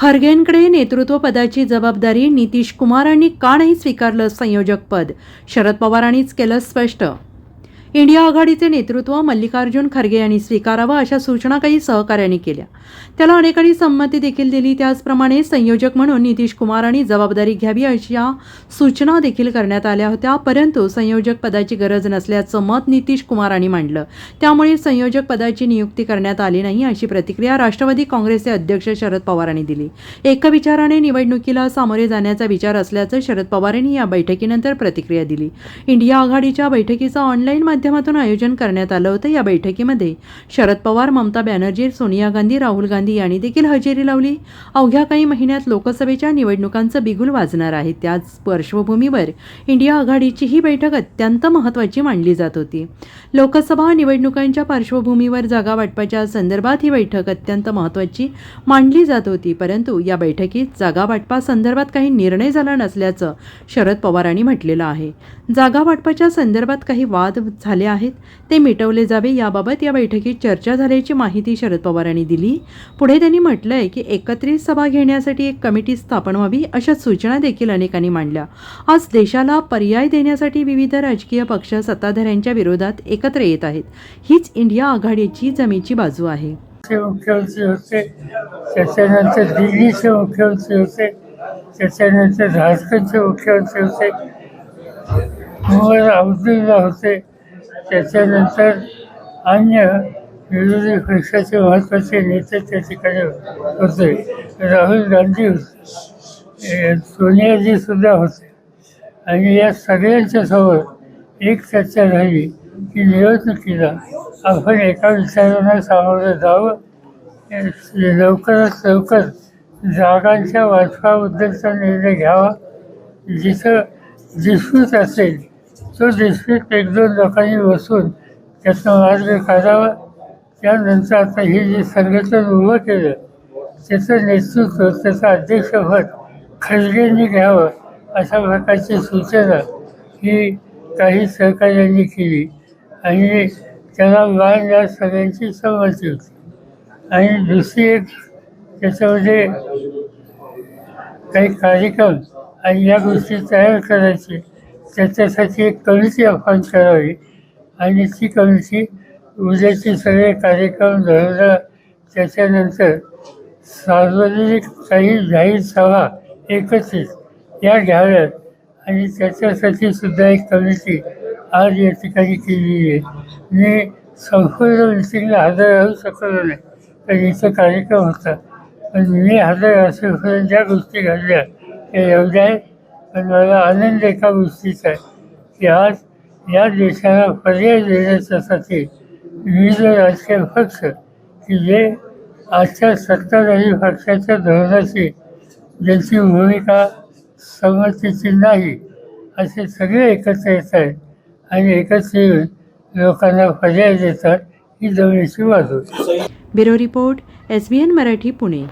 खरगेंकडे नेतृत्वपदाची जबाबदारी नितीश कुमारांनी का नाही स्वीकारलं संयोजक पद. शरद पवारांनीच केलं स्पष्ट. इंडिया आघाडीचे नेतृत्व मल्लिकार्जुन खरगे यांनी स्वीकारावं अशा सूचना काही सहकाऱ्यांनी केल्या. त्याला अनेकांनी संमती देखील दिली. त्याचप्रमाणे संयोजक म्हणून नितीश कुमारांनी जबाबदारी घ्यावी अशा सूचना देखील करण्यात आल्या होत्या. परंतु संयोजक पदाची गरज नसल्याचं मत नितीश कुमारांनी मांडलं. त्यामुळे संयोजक पदाची नियुक्ती करण्यात आली नाही अशी प्रतिक्रिया राष्ट्रवादी काँग्रेसचे अध्यक्ष शरद पवारांनी दिली. एकविचाराने निवडणुकीला सामोरे जाण्याचा विचार असल्याचं शरद पवारांनी या बैठकीनंतर प्रतिक्रिया दिली. इंडिया आघाडीच्या बैठकीचं ऑनलाईन माध्यमातून आयोजन करण्यात आलं होतं. या बैठकीमध्ये शरद पवार ममता बॅनर्जी सोनिया गांधी राहुल गांधी यांनी देखील हजेरी लावली. अवघ्या काही महिन्यात लोकसभेच्या निवडणुकांचं बिगुल वाजणार आहे. त्याच पार्श्वभूमीवर इंडिया आघाडीची ही बैठक अत्यंत महत्त्वाची मानली जात होती. लोकसभा निवडणुकांच्या पार्श्वभूमीवर जागा वाटपाच्या संदर्भात ही बैठक अत्यंत महत्त्वाची मांडली जात होती. परंतु या बैठकीत जागा वाटपासंदर्भात काही निर्णय झाला नसल्याचं शरद पवारांनी म्हटलेलं आहे. जागा वाटपाच्या संदर्भात काही वाद झाले आहेत. ते मिटवले जावे. याबाबत या बैठकीत चर्चा झाल्याची माहिती शरद पवारांनी दिली. पुढे त्यांनी म्हटलं आहे की एकत्रित सभा घेण्यासाठी एक कमिटी स्थापन व्हावी अशा सूचना देखील अनेकांनी मांडल्या. आज देशाला पर्याय देण्यासाठी विविध राजकीय पक्ष सत्ताधाऱ्यांच्या विरोधात एकत्र येत आहेत. हीच इंडिया आघाडीची जमेची बाजू आहे. मुख्यमंत्री होते त्याच्यानंतर दिल्लीचे मुख्यमंत्री होते त्याच्यानंतर झारखंडचे मुख्यमंत्री होते अब्दुल्ला होते त्याच्यानंतर अन्य विरोधी पक्षाचे महत्त्वाचे नेते त्या ठिकाणी होते. राहुल गांधी होते. सोनियाजी सुद्धा होते. आणि या सगळ्यांच्या समोर एक चर्चा झाली की निवडणुकीला आपण एका विचारांना सामोरं जावं. लवकरात लवकर जागांच्या वाटपाबद्दलचा निर्णय घ्यावा. जिथं दिसूच असेल तो डिस्प्यूट एक दोन लोकांनी बसून त्याचा मार्ग काढावा. त्यानंतर आता हे जे संघटन उभं केलं त्याचं नेतृत्व त्याचं अध्यक्षपद खरगेंनी घ्यावं अशा प्रकारची सूचना ही काही सहकार्यांनी केली. आणि त्याला मान या सगळ्यांची संमती होती. आणि दुसरी एक त्याच्यामध्ये काही कार्यक्रम आणि या गोष्टी तयार करायचे. त्याच्यासाठी एक कमिटी आपण करावी. आणि ती कमिटी उद्याचे सगळे कार्यक्रम धरला त्याच्यानंतर सार्वजनिक काही जाहीर सभा एकत्रित या घ्याव्यात. आणि त्याच्यासाठी सुद्धा एक कमिटी आज या ठिकाणी केलेली आहे. मी संपूर्ण मिटिंगला हजर राहू शकलो नाही. तर इथं कार्यक्रम होता. पण मी हजर असेपर्यंत ज्या गोष्टी घडल्या त्या एवढ्या आहेत पण मला आनंद एका गोष्टीचा आहे की आज या देशाला पर्याय देण्याच्यासाठी विविध राजकीय पक्ष की जे आजच्या सत्ताधारी पक्षाच्या धोरणाशी ज्यांची भूमिका संमतीची नाही असे सगळे एकत्र येत आहेत आणि एकत्र येऊन लोकांना पर्याय देतात ही जमिनीची बाजू bureau report S B N Marathi Pune.